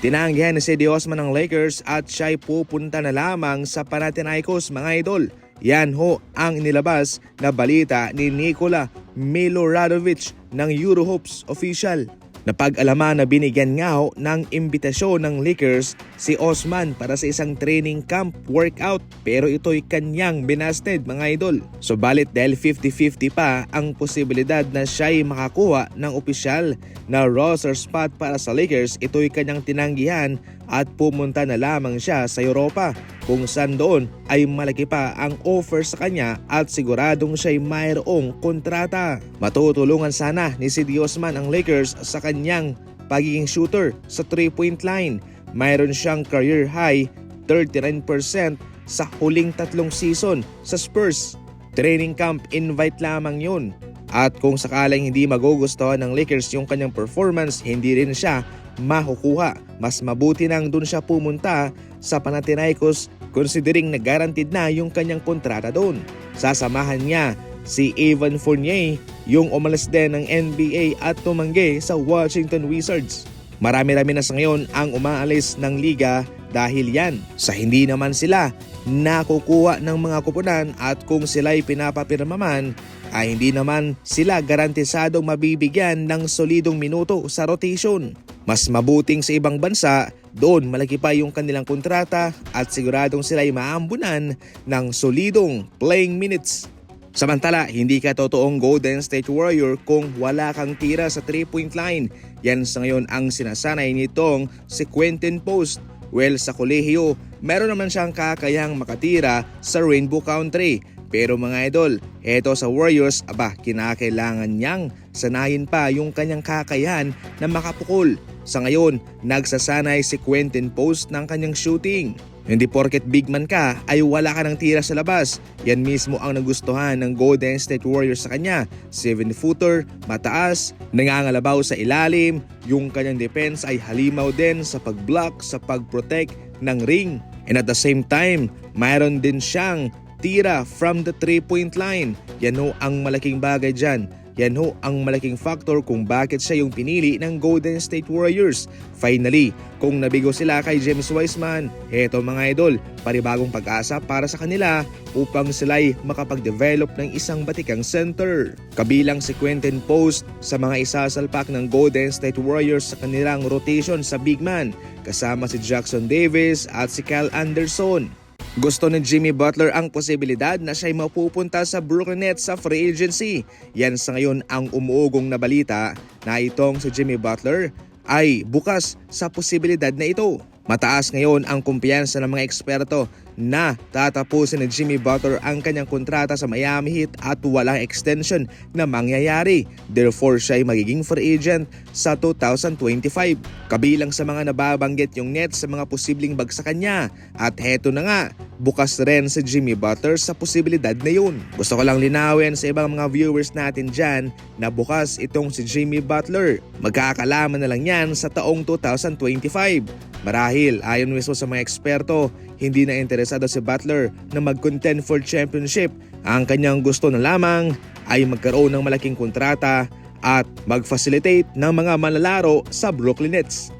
Tinanggihan ni Cedi Osman ng Lakers at siya'y pupunta na lamang sa Panathinaikos mga idol. Yan ho ang inilabas na balita ni Nikola Miloradovic ng Eurohopes official. Napag-alaman na binigyan nga ho ng imbitasyon ng Lakers si Osman para sa isang training camp workout pero ito'y kanyang binasted mga idol. Subalit dahil 50-50 pa ang posibilidad na siya'y makakuha ng opisyal na roster spot para sa Lakers, ito'y kanyang tinanggihan at pumunta na lamang siya sa Europa kung saan doon ay malaki pa ang offer sa kanya at siguradong siya'y mayroong kontrata. Matutulungan sana ni si Diosman ang Lakers sa kanyang pagiging shooter sa 3-point line. Mayroon siyang career high 39% sa huling tatlong season sa Spurs. Training camp invite lamang yun. At kung sakaling hindi magugustuhan ng Lakers yung kanyang performance, hindi rin siya makukuha. Mas mabuti nang dun siya pumunta sa Panathinaikos considering na guaranteed na yung kanyang kontrata doon. Sasamahan niya si Evan Fournier yung umalis din ng NBA at tumanggi sa Washington Wizards. Marami-rami na sa ngayon ang umaalis ng liga dahil yan sa hindi naman sila nakukuha ng mga kupunan at kung sila'y pinapapirma man ay hindi naman sila garantisadong mabibigyan ng solidong minuto sa rotation. Mas mabuting sa ibang bansa, doon malaki pa yung kanilang kontrata at siguradong sila'y maambunan ng solidong playing minutes. Samantala, hindi ka totoong Golden State Warrior kung wala kang tira sa 3-point line. Yan sa ngayon ang sinasanay nitong si Quentin Post. Well, sa kolehiyo, meron naman siyang kakayang makatira sa Rainbow Country. Pero mga idol, eto sa Warriors, aba, kinakailangan niyang sanayin pa yung kanyang kakayahan na makapukol. Sa ngayon, nagsasanay si Quentin Post ng kanyang shooting. Hindi porket big man ka ay wala ka ng tira sa labas. Yan mismo ang nagustuhan ng Golden State Warriors sa kanya. 7-footer, mataas, nangangalabaw sa ilalim, yung kanyang defense ay halimaw din sa pag-block, sa pag-protect ng ring. And at the same time, mayroon din siyang tira from the 3-point line. Yan ho ang malaking bagay dyan. Yan ho ang malaking factor kung bakit siya yung pinili ng Golden State Warriors. Finally, kung nabigo sila kay James Wiseman, eto mga idol, paribagong pag-asa para sa kanila upang sila'y makapag-develop ng isang batikang center. Kabilang si Quentin Post sa mga isasalpak ng Golden State Warriors sa kanilang rotation sa big man, kasama si Jackson Davis at si Kyle Anderson. Gusto ni Jimmy Butler ang posibilidad na siya'y mapupunta sa Brooklyn Nets sa free agency. Yan sa ngayon ang umuugong na balita na itong si Jimmy Butler ay bukas sa posibilidad na ito. Mataas ngayon ang kumpiyansa ng mga eksperto na tatapusin ni Jimmy Butler ang kanyang kontrata sa Miami Heat at walang extension na mangyayari. Therefore, siya ay magiging free agent sa 2025. Kabilang sa mga nababanggit yung Nets sa mga posibleng bagsakan niya. At heto na nga, bukas rin si Jimmy Butler sa posibilidad na yun. Gusto ko lang linawin sa ibang mga viewers natin dyan na bukas itong si Jimmy Butler. Magkakalaman na lang yan sa taong 2025. Marahil, ayon mismo sa mga eksperto, hindi na interesado si Butler na mag-contend for championship. Ang kanyang gusto na lamang ay magkaroon ng malaking kontrata at mag-facilitate ng mga manlalaro sa Brooklyn Nets.